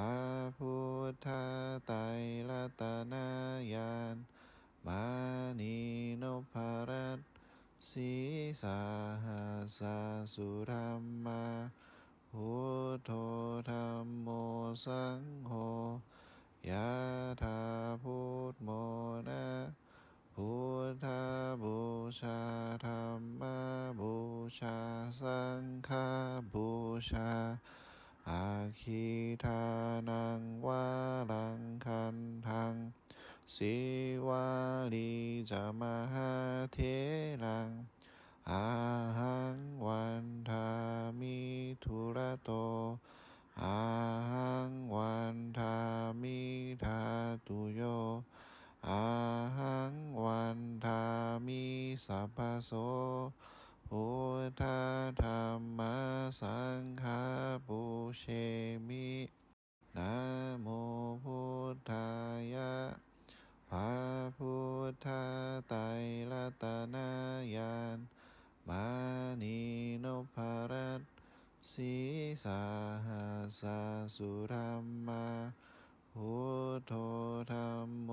ระพุทธไตรรัตนายานมานีนพรัตศีสาหาสาสุธรรมาพุทโธธรรมโมสังโฆยะธาพุทโมนะพุทธบูชาธรรมบูชา สังฆบูชา อาคิทานังวาลังคันทังสิวาลีจะมหาเทรังอาหังวันทามิทุระโตอาหังวันทามิทาตุโยอาหังวันทามิสัพพโสพุทธธรรมสังฆาปุ เชมินะโมพุทธายะพระพุทธไตรรัตนายานมานีนพรัตน์สีสาหัสสุรัมมาพุทโธธรรมโม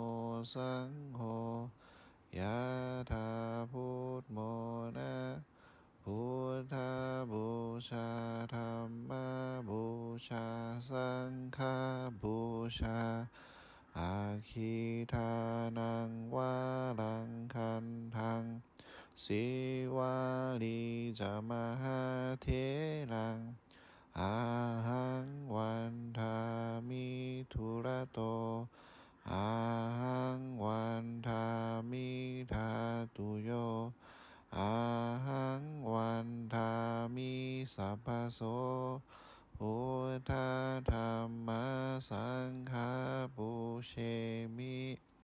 สังโฆ ชา สังฆบูชา อาคิทานังวาลังคันทังสิวาลีจะมหาเทรัง อาหังวันทามิทุระโต อาหังวันทามิทาตุโยอาหังวันทามิสัพพโส พุทธธรรมสังฆาปุเชมิ